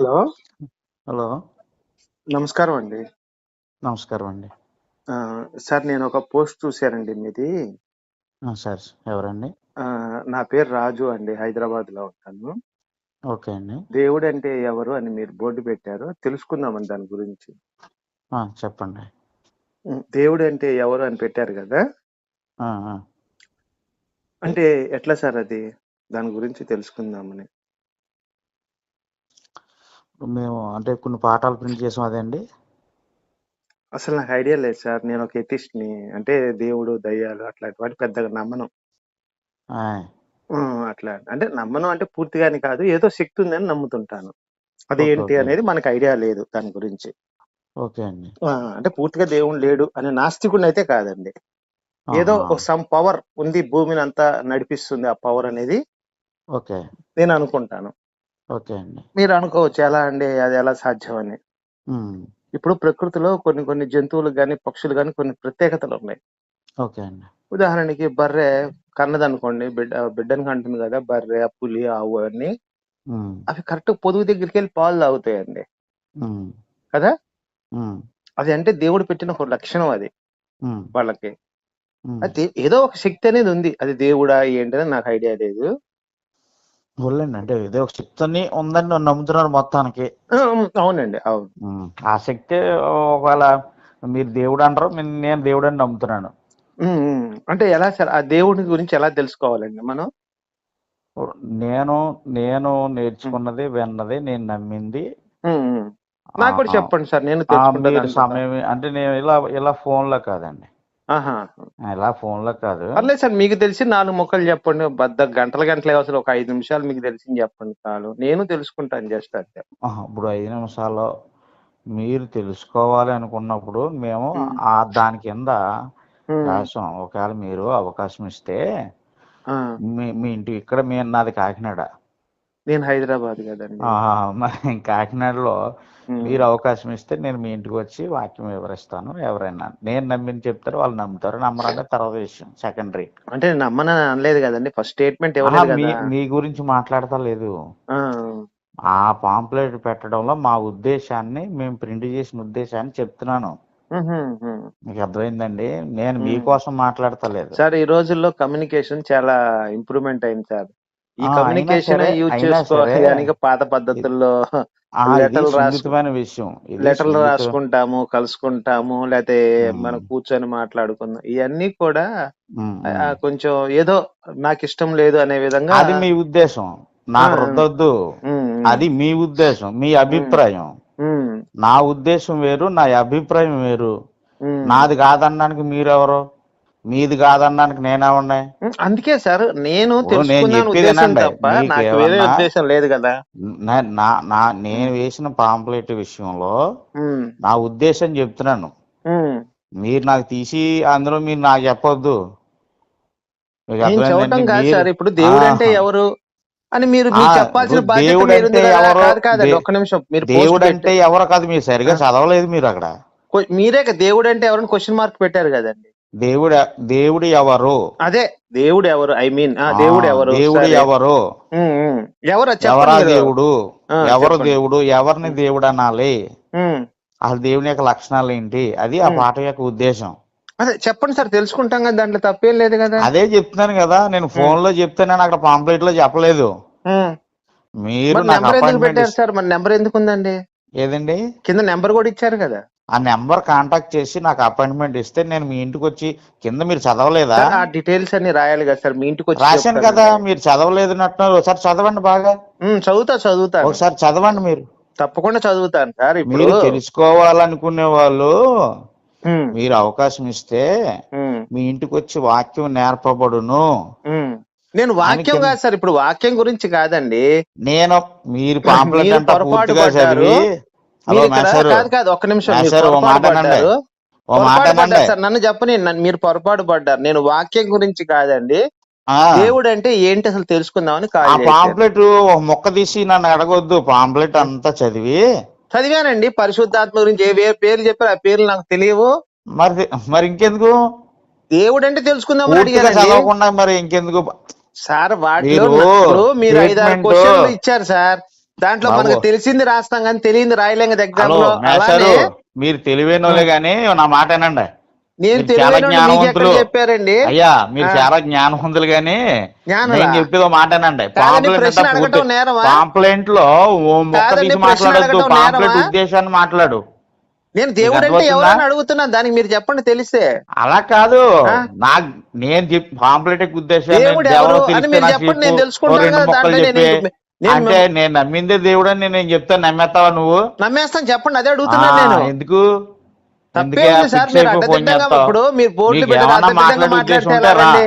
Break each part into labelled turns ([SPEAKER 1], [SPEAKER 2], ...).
[SPEAKER 1] Hello
[SPEAKER 2] hello
[SPEAKER 1] నమస్కారం అండి.
[SPEAKER 2] నమస్కారం అండి.
[SPEAKER 1] ఆ, సార్ నేను ఒక పోస్ట్ చూశానండి మీది.
[SPEAKER 2] ఆ, సార్ ఎవరండి?
[SPEAKER 1] ఆ, నా పేరు రాజు అండి హైదరాబాద్లో ఉంటాను.
[SPEAKER 2] ఓకే అండి.
[SPEAKER 1] దేవుడు అంటే ఎవరు అని మీరు బోర్డు పెట్టారు తెలుసుకుందామని దాని గురించి.
[SPEAKER 2] ఆ, చెప్పండి.
[SPEAKER 1] ఉం, దేవుడు అంటే ఎవరు అని పెట్టారు కదా?
[SPEAKER 2] ఆ, ఆ.
[SPEAKER 1] అంటే ఎట్లా సార్ అది? దాని గురించి తెలుసుకుందామని.
[SPEAKER 2] మేము అంటే కొన్ని పాఠాలు ప్రింట్ చేసాం అదే అండి.
[SPEAKER 1] అసలు నాకు ఐడియా లేదు సార్. నేను ఒక ఎథిస్ట్ని అంటే దేవుడు దయ్యాలు అట్లాంటి వాటి పెద్దగా నమ్మను. అట్లా. అంటే నమ్మను అంటే పూర్తిగాని కాదు ఏదో శక్తి ఉందని నమ్ముతుంటాను. అది ఏంటి. అనేది మనకు ఐడియా లేదు దాని గురించి.
[SPEAKER 2] ఓకే అండి.
[SPEAKER 1] అంటే పూర్తిగా దేవుడు లేడు అనే నాస్తికుడిని అయితే కాదండి. ఏదో. సమ్ పవర్ ఉంది భూమిని అంతా నడిపిస్తుంది ఆ పవర్ అనేది
[SPEAKER 2] ఓకే.
[SPEAKER 1] నేను అనుకుంటాను.
[SPEAKER 2] ఓకే అండి.
[SPEAKER 1] మీరు అనుకోవచ్చు ఎలా అండి అది ఎలా సాధ్యం అని ఇప్పుడు ప్రకృతిలో కొన్ని కొన్ని జంతువులు కానీ పక్షులు కానీ కొన్ని ప్రత్యేకతలు ఉన్నాయి.
[SPEAKER 2] ఓకే అండి.
[SPEAKER 1] ఉదాహరణకి బర్రె కన్నదనుకోండి బిడ్డ బిడ్డను కంటుంది కదా బర్రె పులి ఆవు అన్ని అవి కరెక్ట్ పొదుగు దగ్గరికి వెళ్ళి పాలు తాగుతాయండి. కదా? అది అంటే దేవుడు పెట్టిన ఒక లక్షణం అది. వాళ్ళకి. అది ఏదో ఒక శక్తి అనేది ఉంది. అది దేవుడా ఏంటని నాకు ఐడియా లేదు.
[SPEAKER 2] వదిలేండి అంటే ఇదే ఒక శక్తిని ఉందని నన్ను నమ్ముతున్నారు మొత్తానికి.
[SPEAKER 1] అవునండి. అవును.
[SPEAKER 2] ఆ శక్తి ఒకవేళ మీరు దేవుడు అంటారు నేను- దేవుడు అని నమ్ముతున్నాను.
[SPEAKER 1] అంటే ఎలా సార్ ఆ దేవుడి గురించి ఎలా తెలుసుకోవాలండి మనం?
[SPEAKER 2] నేను నేను నేర్చుకున్నది విన్నది నేను నమ్మింది.
[SPEAKER 1] నాకు కూడా చెప్పండి సార్ నేను.
[SPEAKER 2] సమయం అంటే నేను ఇలా ఇలా ఫోన్లో కాదండి.
[SPEAKER 1] ఆహా.
[SPEAKER 2] ఇలా ఫోన్లో కాదు.
[SPEAKER 1] పర్లేదు సార్ మీకు తెలిసి నాలుగు మొక్కలు చెప్పండి. బద్ద గంటల గంటలే అవసరం ఒక ఐదు నిమిషాలు మీకు తెలిసింది చెప్పండి చాలు. నేను తెలుసుకుంటాను జస్ట్ అంతే.
[SPEAKER 2] ఆహా, ఇప్పుడు ఐదు నిమిషాల్లో మీరు తెలుసుకోవాలి అనుకున్నప్పుడు మేము
[SPEAKER 1] ఉమ్.
[SPEAKER 2] ఆ దాని కింద
[SPEAKER 1] ఉమ్,
[SPEAKER 2] రాసాం. ఒకవేళ మీరు అవకాశం ఇస్తే
[SPEAKER 1] ఆ,
[SPEAKER 2] మీ మీ ఇంటి ఇక్కడ మీ నాది కాకినాడ.
[SPEAKER 1] నేను హైదరాబాద్ కదండి.
[SPEAKER 2] ఆహా, మరి కాకినాడలో. మీరు అవకాశం ఇస్తే నేను మీ ఇంటికి వచ్చి వాక్యం వివరిస్తాను. ఎవరైనా నేను నమ్మిని చెప్తారు వాళ్ళు నమ్ముతారు. నమ్మరంటే తర్వాత విషయం సెకండరీ
[SPEAKER 1] అంటే నేను నమ్మనని అనలేదు కదండి. ఫస్ట్ స్టేట్మెంట్
[SPEAKER 2] మీ గురించి మాట్లాడతా లేదు.
[SPEAKER 1] ఆ,
[SPEAKER 2] పాంప్లెట్ పెట్టడంలో మా ఉద్దేశాన్ని మేము ప్రింట్ చేసిన ఉద్దేశాన్ని చెప్తున్నాను. మీకు అర్థమైందండి? నేను. మీకోసం మాట్లాడతలేదు
[SPEAKER 1] సార్ ఈ రోజుల్లో కమ్యూనికేషన్ చాలా ఇంప్రూవ్మెంట్ అయింది సార్. ఈ కమ్యూనికేషన్ యూజ్ ఇక పాత పద్ధతుల్లో లెటర్లు
[SPEAKER 2] విషయం.
[SPEAKER 1] లెటర్లు రాసుకుంటాము కలుసుకుంటాము లేకపోతే. మనం కూర్చొని మాట్లాడుకుందాం. ఇవన్నీ కూడా. కొంచెం ఏదో నాకు ఇష్టం లేదు అనే విధంగా
[SPEAKER 2] అది మీ ఉద్దేశం. నాకు రుద్దొద్దు అది మీ ఉద్దేశం మీ అభిప్రాయం. నా ఉద్దేశం వేరు నా అభిప్రాయం వేరు. నాది కాదనడానికి మీరెవరు? మీది కాదనడానికి నేనేమన్నా
[SPEAKER 1] ఉమ్, అందుకే సార్ నేను
[SPEAKER 2] నేను
[SPEAKER 1] ఉద్దేశం లేదు కదా.
[SPEAKER 2] నా- నేను వేసిన పాంప్లెట్ విషయంలో నా ఉద్దేశం చెప్తున్నాను. మీరు నాకు తీసి అందులో మీరు నాకు చెప్పొద్దు.
[SPEAKER 1] నేను సార్ ఇప్పుడు దేవుడు అంటే. ఎవరు అని మీరు చెప్పాల్సిన
[SPEAKER 2] దేవుడు అంటే
[SPEAKER 1] కదా
[SPEAKER 2] ఎవరో
[SPEAKER 1] కాదండి ఒక్క నిమిషం. మీరు
[SPEAKER 2] దేవుడు అంటే ఎవరో కాదు మీరు సరిగా. చదవలేదు మీరు అక్కడ.
[SPEAKER 1] మీరే దేవుడు అంటే ఎవరని క్వశ్చన్ మార్క్ పెట్టారు కదండి.
[SPEAKER 2] దేవుడు దేవుడు ఎవరు?
[SPEAKER 1] అదే దేవుడు ఎవరు? ఐ మీన్
[SPEAKER 2] ఆ,
[SPEAKER 1] దేవుడు ఎవరు?
[SPEAKER 2] దేవుడు. ఎవరు.
[SPEAKER 1] ఎవరు
[SPEAKER 2] ఎవరా. దేవుడు?
[SPEAKER 1] ఆ,
[SPEAKER 2] ఎవరు. దేవుడు? ఎవరిని దేవుడు అనాలి. అసలు దేవుని యొక్క లక్షణాలు ఏంటి? అది ఆ. పాట యొక్క ఉద్దేశం.
[SPEAKER 1] అదే చెప్పండి సార్ తెలుసుకుంటాం కదా దాంట్లో తప్పేం లేదు కదా.
[SPEAKER 2] అదే చెప్తున్నాను కదా నేను ఫోన్లో చెప్తే నేను అక్కడ పాంప్లెట్లో చెప్పలేదు. మీరు
[SPEAKER 1] నెంబర్ ఎందుకు పెట్టారు సార్? మరి నెంబర్ ఎందుకు ఉందండి?
[SPEAKER 2] ఏదండి?
[SPEAKER 1] కింద నెంబర్ కూడా ఇచ్చారు కదా.
[SPEAKER 2] ఆ నెంబర్ కాంటాక్ట్ చేసి నాకు అపాయింట్మెంట్ ఇస్తే నేను మీ ఇంటికి వచ్చి కింద మీరు చదవలేదా?
[SPEAKER 1] ఆ డీటెయిల్స్ అన్ని రాయాలి కదా సార్ మీ ఇంటికి వచ్చి
[SPEAKER 2] రాశాను. కదా మీరు చదవలేదు అంటున్నారు. ఒకసారి చదవండి బాగా.
[SPEAKER 1] ఉమ్, చదువుతా చదువుతాను
[SPEAKER 2] ఒకసారి చదవండి మీరు.
[SPEAKER 1] తప్పకుండా చదువుతాను సార్ ఇప్పుడు
[SPEAKER 2] మీరు తెలుసుకోవాలనుకునే వాళ్ళు
[SPEAKER 1] ఉమ్,
[SPEAKER 2] మీరు అవకాశం ఇస్తే
[SPEAKER 1] ఉమ్,
[SPEAKER 2] మీ ఇంటికి వచ్చి వాక్యం నేర్పబడును.
[SPEAKER 1] ఉమ్. నేను వాక్యం
[SPEAKER 2] కింద-
[SPEAKER 1] కాదు సార్ ఇప్పుడు వాక్యం గురించి కాదండి.
[SPEAKER 2] నేను మీరు పాంప్లెట్
[SPEAKER 1] మీరు
[SPEAKER 2] అంతా
[SPEAKER 1] పొరపాటు
[SPEAKER 2] పూర్తిగా
[SPEAKER 1] పడ్డారు.
[SPEAKER 2] చదివి హలో
[SPEAKER 1] కాదు కాదు ఒక్క నిమిషం సార్ నన్ను చెప్పని మీరు పొరపాటు పడ్డారు. నేను వాక్యం గురించి కాదండి. దేవుడు అంటే ఏంటి అసలు తెలుసుకుందామని
[SPEAKER 2] పాంప్లెట్ మొక్క తీసి నన్ను అడగొద్దు పాంప్లెట్ అంతా చదివి.
[SPEAKER 1] చదివానండి పరిశుద్ధాత్మ గురించి ఏ పేర్లు చెప్పారు ఆ పేర్లు నాకు తెలియవు.
[SPEAKER 2] మరి మరి ఇంకెందుకు?
[SPEAKER 1] దేవుడు అంటే తెలుసుకుందామని
[SPEAKER 2] చదవకుండా మరి ఇంకెందుకు?
[SPEAKER 1] సార్ వాటిలో
[SPEAKER 2] మీరు
[SPEAKER 1] ఐదారు క్వశ్చన్లు ఇచ్చారు సార్.
[SPEAKER 3] దాంట్లో. మనకు తెలిసింది రాస్తాం కానీ తెలియంది రాయలేం కదా ఎగ్జామ్లో
[SPEAKER 2] మీరు తెలివైన గానీ నా మాట వినండి
[SPEAKER 3] నేను
[SPEAKER 2] చాలా జ్ఞానవంతులు.
[SPEAKER 3] చెప్పారండి
[SPEAKER 2] అయ్యా మీరు. చాలా జ్ఞానవంతులు గానీ? నేను చెప్పేది మాట
[SPEAKER 3] కాదండి,
[SPEAKER 2] పాంప్లెంట్లో ఓ మొక్క తీసి మాట్లాడద్దు పాంప్లెంట్? ఉద్దేశాన్ని మాట్లాడు
[SPEAKER 3] నేను దేవుడు అంటే? ఎవరని అడుగుతున్నాను దానికి మీరు చెప్పండి తెలిస్తే
[SPEAKER 2] అలా కాదు? నా నేను చెప్పి పాంప్లెట్
[SPEAKER 3] తెలుసుకుంటాను
[SPEAKER 2] రెండు మొక్కలు చెప్పి
[SPEAKER 3] నేను
[SPEAKER 2] అంటే నేను నమ్మిందే దేవుడు అని నేను చెప్తాను నమ్మేస్తావా నువ్వు?
[SPEAKER 3] నమ్మేస్తాను చెప్పండి అదే అడుగుతున్నాను నేను.
[SPEAKER 2] ఎందుకు?
[SPEAKER 3] మీరు? ఇప్పుడు మాట్లాడితే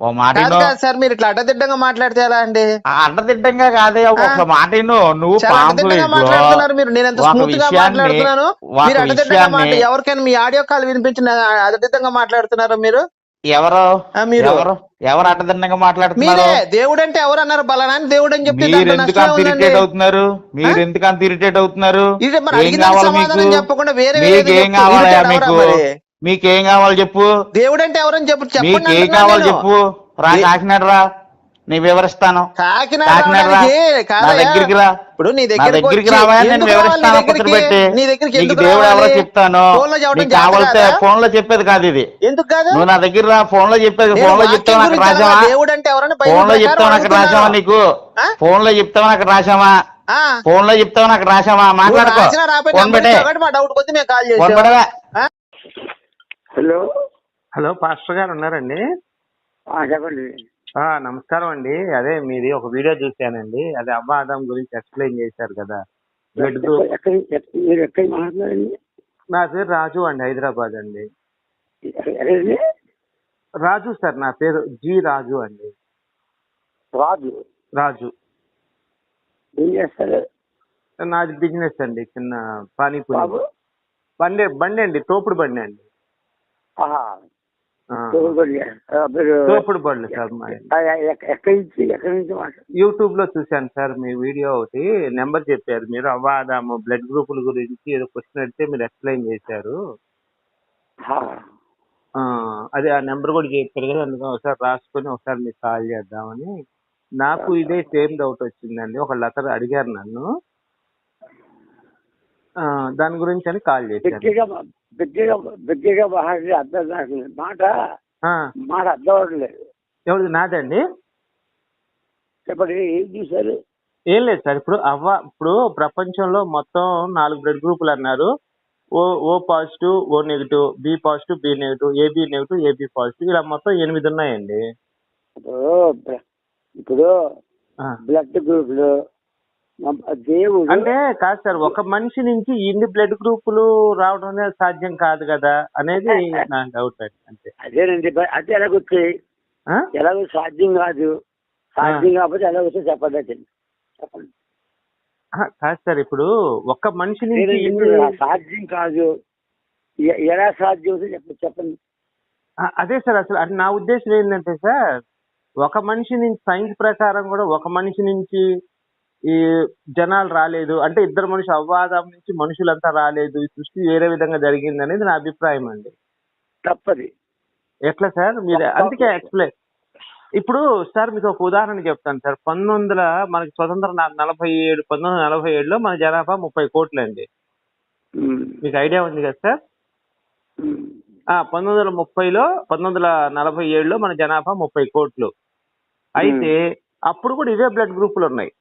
[SPEAKER 2] ఓ మాట
[SPEAKER 3] సార్ మీరు ఇట్లా అడ్డదిడ్డంగా మాట్లాడితే ఎలా అండి?
[SPEAKER 2] అడ్డదిడ్డంగా కాదే ఒక? మాట. నువ్వు
[SPEAKER 3] మాట్లాడుతున్నారు మీరు. నేను ఎంత
[SPEAKER 2] ఒక
[SPEAKER 3] స్మూత్గా
[SPEAKER 2] విషయాన్ని
[SPEAKER 3] మాట్లాడుతున్నాను? మీరు అడ్డదిడ్డంగా ఎవరికైనా మీ ఆడియో కాల్ వినిపించిన అడ్డదిడ్డంగా మాట్లాడుతున్నారు మీరు?
[SPEAKER 2] ఎవరు?
[SPEAKER 3] మీరు.
[SPEAKER 2] ఎవరు? ఎవరు అడ్డదిడ్డంగా మాట్లాడుతున్నారు?
[SPEAKER 3] దేవుడు అంటే ఎవరు అన్నారు? బలానా దేవుడు అని చెప్తే
[SPEAKER 2] మీరు ఎందుకు అంత ఇరిటేట్ అవుతున్నారు? మీరు ఎందుకు అంత ఇరిటేట్ అవుతున్నారు? ఏం కావాలి మీకు?
[SPEAKER 3] చెప్పకుండా వేరే
[SPEAKER 2] ఏం
[SPEAKER 3] చెప్తూ
[SPEAKER 2] కావాలా
[SPEAKER 3] irritate
[SPEAKER 2] మీకు? మీకేం కావాలి చెప్పు?
[SPEAKER 3] దేవుడు అంటే ఎవరని చెప్పు
[SPEAKER 2] మీకు
[SPEAKER 3] చెప్పండి
[SPEAKER 2] ఏం కావాలి. చెప్పు? రా
[SPEAKER 3] ఏ-
[SPEAKER 2] కాకినాడ రా నీ వివరిస్తాను. దగ్గరికి రా.
[SPEAKER 3] ఇప్పుడు నీ దగ్గరికి
[SPEAKER 2] దగ్గరికి
[SPEAKER 3] వచ్చి
[SPEAKER 2] రావా నేను వివరిస్తాను నీకు
[SPEAKER 3] ఎందుకు
[SPEAKER 2] దేవుడు ఎవరో? చెప్తాను. నీకు
[SPEAKER 3] కాదా?
[SPEAKER 2] ఫోన్లో చెప్పేది కాదు ఇది.
[SPEAKER 3] ఎందుకు కాదు?
[SPEAKER 2] నువ్వు నా దగ్గర రా ఫోన్లో చెప్పేది
[SPEAKER 3] ఫోన్లో
[SPEAKER 2] చెప్తావు నాకు రాసావా
[SPEAKER 3] అడగలా. దేవుడు అంటే ఎవరని బైబిల్ ఫోన్లో
[SPEAKER 2] చెప్తావు నాకు రాసావా. నీకు? ఫోన్లో చెప్తావు నాకు రాసావా
[SPEAKER 3] ఆ.
[SPEAKER 2] ఫోన్లో చెప్తావు నాకు రాసావా మాట్లాడుకో. ఫోన్ పెట్టే.
[SPEAKER 3] ఇచ్చావు కాబట్టి మా డౌట్ కొద్ది మేము కాల్
[SPEAKER 2] ఫోన్
[SPEAKER 3] చేసాం
[SPEAKER 2] పెట్టగా
[SPEAKER 4] హలో.
[SPEAKER 3] హలో పాస్టర్ గారు ఉన్నారండి?
[SPEAKER 4] ఆ, చెప్పండి.
[SPEAKER 3] నమస్కారం అండి. అదే మీది ఒక వీడియో చూశానండి. అదే అబ్బా ఆదాం గురించి ఎక్స్ప్లెయిన్ చేశారు కదా. బ్లడ్ గ్రూప్
[SPEAKER 4] ఎక్కడ ఎక్కడ- మీరు ఎక్కడ మాట్లాడండి
[SPEAKER 3] నా పేరు రాజు అండి హైదరాబాద్ అండి. రాజు సార్ నా పేరు జి రాజు అండి.
[SPEAKER 4] రాజు?
[SPEAKER 3] రాజు.
[SPEAKER 4] ఏం చేస్తారు?
[SPEAKER 3] నాది బిజినెస్ అండి చిన్న పానీపూరి. బండి బండి అండి తోపుడు బండి అండి. తోపుడు బండ్లు సార్
[SPEAKER 4] ఎక్కడి నుంచి ఎక్కడి నుంచి
[SPEAKER 3] యూట్యూబ్లో చూశాను సార్ మీ వీడియో ఒకటి నెంబర్ చెప్పారు మీరు అవ్వాదాము బ్లడ్ గ్రూపుల గురించి ఏదో క్వశ్చన్ అడిగితే మీరు ఎక్స్ప్లెయిన్ చేశారు. అదే ఆ నెంబర్ కూడా చెప్పారు కదా అందుకని ఒకసారి రాసుకొని ఒకసారి మీకు కాల్ చేద్దామని. నాకు ఇదే సేమ్ డౌట్ వచ్చిందండి ఒక లెటర్ అడిగారు నన్ను. దాని గురించి అని కాల్ చేశాను
[SPEAKER 4] బిగ్గగా బిగ్గగా అర్థం కావట్లేదు. మాట మాట అర్థం అవ్వట్లేదు
[SPEAKER 3] ఎవరిది? నాదండి
[SPEAKER 4] చెప్పండి ఏం చూశారు?
[SPEAKER 3] ఏం లేదు సార్ ఇప్పుడు అవ్వ ఇప్పుడు ప్రపంచంలో మొత్తం నాలుగు బ్లడ్ గ్రూపులు అన్నారు. O O positive O negative B positive B negative AB negative AB positive ఇలా మొత్తం ఎనిమిది ఉన్నాయండి.
[SPEAKER 4] ఇప్పుడు. బ్లడ్ గ్రూపులు దేవుడు
[SPEAKER 3] అంటే కాదు సార్ ఒక మనిషి నుంచి ఇన్ని బ్లడ్ గ్రూపులు రావడం అనేది సాధ్యం కాదు కదా అనేది నా డౌట్ అంతే.
[SPEAKER 4] అదేనండి అది ఎలాగొచ్చాయి? ఎలాగో సాధ్యం కాదు. సాధ్యం కాకపోతే ఎలాగొచ్చో చెప్పండి చెప్పండి.
[SPEAKER 3] కాదు సార్ ఇప్పుడు ఒక మనిషి నుంచి
[SPEAKER 4] సాధ్యం కాదు. ఎలా సాధ్యం చెప్పండి. చెప్పండి
[SPEAKER 3] అదే సార్ అసలు అది నా ఉద్దేశం ఏంటంటే సార్ ఒక మనిషి నుంచి సైన్స్ ప్రకారం కూడా ఒక మనిషి నుంచి ఈ జనాలు రాలేదు. అంటే ఇద్దరు మనుషులు అవ్వాదం నుంచి మనుషులంతా రాలేదు. ఈ సృష్టి వేరే విధంగా జరిగింది అనేది నా అభిప్రాయం అండి.
[SPEAKER 4] తప్పది.
[SPEAKER 3] ఎట్లా సార్? మీరు అందుకే ఎక్స్ప్లెయిన్. ఇప్పుడు సార్ మీకు ఒక ఉదాహరణ చెప్తాను సార్. పంతొమ్మిది వందల మనకి స్వతంత్రం నలభై ఏడు పంతొమ్మిది వందల నలభై ఏడులో మన జనాభా ముప్పై కోట్లు అండి మీకు ఐడియా ఉంది కదా సార్? పంతొమ్మిది వందల ముప్పైలో పంతొమ్మిది వందల నలభై ఏడులో మన జనాభా ముప్పై కోట్లు. అయితే అప్పుడు కూడా ఇవే బ్లడ్ గ్రూపులు ఉన్నాయి.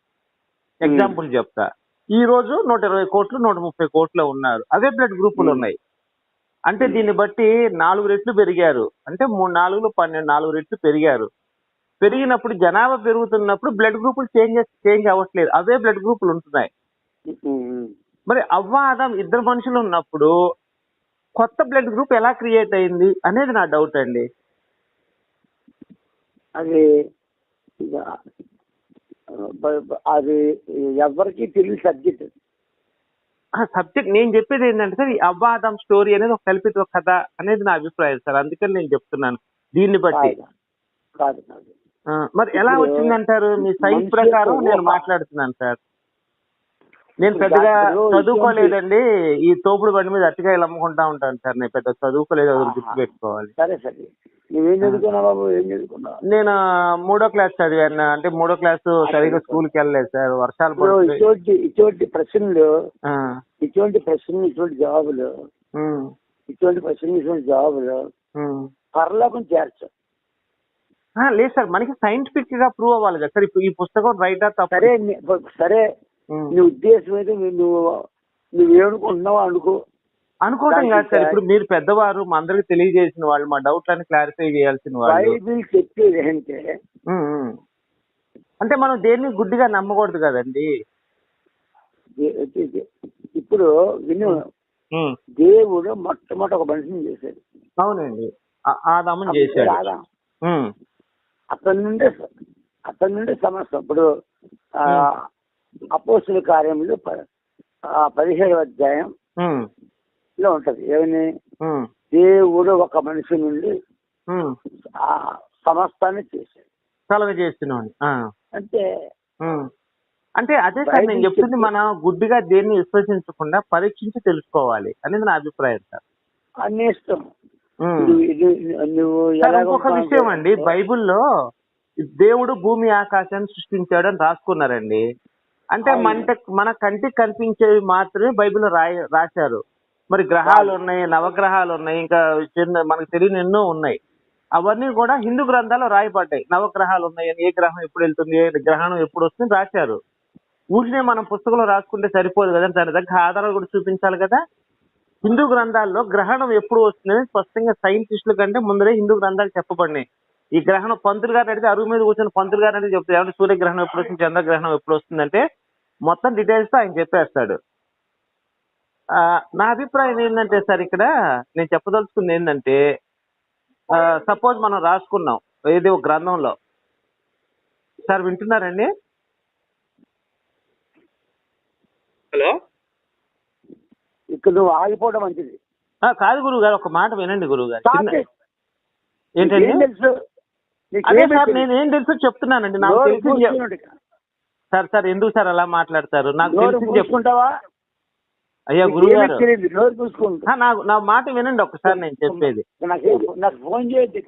[SPEAKER 3] ఎగ్జాంపుల్ చెప్తా. ఈ రోజు నూట ఇరవై కోట్లు నూట ముప్పై కోట్లు ఉన్నారు. అవే బ్లడ్ గ్రూపులు
[SPEAKER 4] Hmm.
[SPEAKER 3] ఉన్నాయి. అంటే దీన్ని బట్టి నాలుగు రెట్లు పెరిగారు. అంటే మూడు నాలుగులు పన్నెండు నాలుగు రెట్లు పెరిగారు. పెరిగినప్పుడు జనాభా పెరుగుతున్నప్పుడు బ్లడ్ గ్రూపులు చేంజ్ చేంజ్ అవ్వట్లేదు. అవే బ్లడ్ గ్రూపులు ఉంటున్నాయి. మరి అవ్వ ఆదాం ఇద్దరు మనుషులు ఉన్నప్పుడు కొత్త బ్లడ్ గ్రూప్ ఎలా క్రియేట్ అయింది అనేది నా డౌట్ అండి.
[SPEAKER 4] అది అది ఎవరికి తెలియని సబ్జెక్ట్
[SPEAKER 3] సబ్జెక్ట్ నేను చెప్పేది ఏంటంటే సార్ ఈ అవ్వాదం స్టోరీ అనేది ఒక కల్పిత కథ అనేది నా అభిప్రాయం సార్. అందుకని నేను చెప్తున్నాను దీన్ని బట్టి. మరి ఎలా వచ్చిందంటారు? మీ సైన్స్ ప్రకారం నేను. మాట్లాడుతున్నాను సార్. నేను పెద్దగా చదువుకోలేదండి. ఈ తోపుడు బండి మీద అరటికాయలు అమ్ముకుంటా ఉంటాను సార్. నేను పెద్ద చదువుకోలేదు అది. గుర్తు పెట్టుకోవాలి.
[SPEAKER 4] సరే సరే. నువ్వేం చదువుకున్నావు బాబు? ఏం చదువుకున్నావు?
[SPEAKER 3] నేను మూడో క్లాస్ చదివాను. అంటే మూడో క్లాస్ సరిగ్గా స్కూల్కి వెళ్ళలేదు సార్. వర్షాలు
[SPEAKER 4] ఇటువంటి ఇటువంటి ప్రశ్నలు ఇటువంటి ప్రశ్నలు ఇటువంటి జవాబులు
[SPEAKER 3] ఉమ్,
[SPEAKER 4] ఇటువంటి ప్రశ్నలు ఇటువంటి జవాబులు
[SPEAKER 3] ఉమ్.
[SPEAKER 4] పరలోకం చేర్చు
[SPEAKER 3] ఆ, లేదు సార్. మనకి సైంటిఫిక్గా ప్రూవ్ అవ్వాలి కదా సార్. ఇప్పుడు ఈ పుస్తకం రైటా
[SPEAKER 4] సరే సరే. నీ ఉద్దేశం అయితే నువ్వు- నువ్వు నువ్వేమనుకుంటున్నావు అనుకో.
[SPEAKER 3] అనుకోవటం కాదు సార్ ఇప్పుడు మీరు పెద్దవారు మా అందరికి తెలియజేసిన వాళ్ళు మా డౌట్లని క్లారిఫై చేయాల్సిన వాళ్ళు.
[SPEAKER 4] బైబిల్ చెప్పేది
[SPEAKER 3] ఉమ్. అంటే మనం దేన్ని గుడ్డిగా నమ్మకూడదు కదండి?
[SPEAKER 4] ఇప్పుడు విను దేవుడు మొట్టమొదటి ఒక మనిషిని చేశాడు.
[SPEAKER 3] అవునండి. ఆదాముని చేశాడు.
[SPEAKER 4] ఆదాం. అతని నుండి అతని నుండి సమస్య ఇప్పుడు అపోస్తుల కార్యములు ప- ఆ పదిహేడవ అధ్యాయం లో ఉంటది. ఏమని? దేవుడు ఒక మనిషి నుండి సమస్తాన్ని చేశాడు.
[SPEAKER 3] కలగ చేస్తున్నాం
[SPEAKER 4] అంటే
[SPEAKER 3] అంటే అదే సార్ నేను చెప్తుంది. మనం గుడ్డిగా దేన్ని విశ్వసించకుండా పరీక్షించి తెలుసుకోవాలి అనేది నా అభిప్రాయం సార్.
[SPEAKER 4] అన్ని ఇష్టం. ఉంటావు
[SPEAKER 3] విషయం అండి. బైబిల్లో దేవుడు భూమి ఆకాశాన్ని సృష్టించాడు అని రాసుకున్నారండి. అంటే. మన మన కంటికి కనిపించేవి మాత్రమే బైబిల్లో రాయ రాశారు. మరి గ్రహాలు ఉన్నాయి నవగ్రహాలు ఉన్నాయి ఇంకా చిన్న మనకు తెలియని ఎన్నో ఉన్నాయి. అవన్నీ కూడా హిందూ గ్రంథాల్లో రాయబడ్డాయి. నవగ్రహాలు ఉన్నాయి ఏ గ్రహం ఎప్పుడు వెళ్తుంది ఏ గ్రహణం ఎప్పుడు వస్తుంది రాశారు. ఊరినే మనం పుస్తకంలో రాసుకుంటే సరిపోదు కదా దాని దగ్గర ఆధారాలు కూడా చూపించాలి కదా. హిందూ గ్రంథాల్లో గ్రహణం ఎప్పుడు వస్తుందని స్పష్టంగా సైంటిస్టుల కంటే ముందరే హిందూ గ్రంథాలు చెప్పబడినాయి. ఈ గ్రహణం పంతులు గారు అడిగితే అరువు మీద కూర్చొని పంతులు గారు అడిగితే చెప్తారు. ఏమంటే సూర్యగ్రహణం ఎప్పుడు వస్తుంది చంద్రగ్రహణం ఎప్పుడు వస్తుందంటే మొత్తం డీటెయిల్స్తో ఆయన చెప్పేస్తాడు. ఆ, నా అభిప్రాయం ఏంటంటే సార్ ఇక్కడ నేను చెప్పదలుచుకుంది ఏంటంటే సపోజ్ మనం రాసుకున్నాం ఏదో ఒక గ్రంథంలో. సార్ వింటున్నారండి? హలో?
[SPEAKER 4] ఇక్కడ నువ్వు ఆగిపోవడం మంచిది.
[SPEAKER 3] ఆ, కాదు గురువు గారు ఒక మాట వినండి గురువు గారు. ఏంటండి? అదే సార్
[SPEAKER 4] తెలుసు?
[SPEAKER 3] నేను ఏం తెలుసో చెప్తున్నానండి. నాకు
[SPEAKER 4] ఇక.
[SPEAKER 3] సార్ సార్ ఎందుకు సార్ అలా మాట్లాడతారు? నాకు
[SPEAKER 4] నోరు
[SPEAKER 3] తెలిసింది చెప్పు
[SPEAKER 4] మూసుకుంటావా?
[SPEAKER 3] అయ్యా గురువు గారు. నా మాట వినండి ఒకసారి నేను చెప్పేది.
[SPEAKER 4] నాకు నాకు ఫోన్ చేయొద్దు.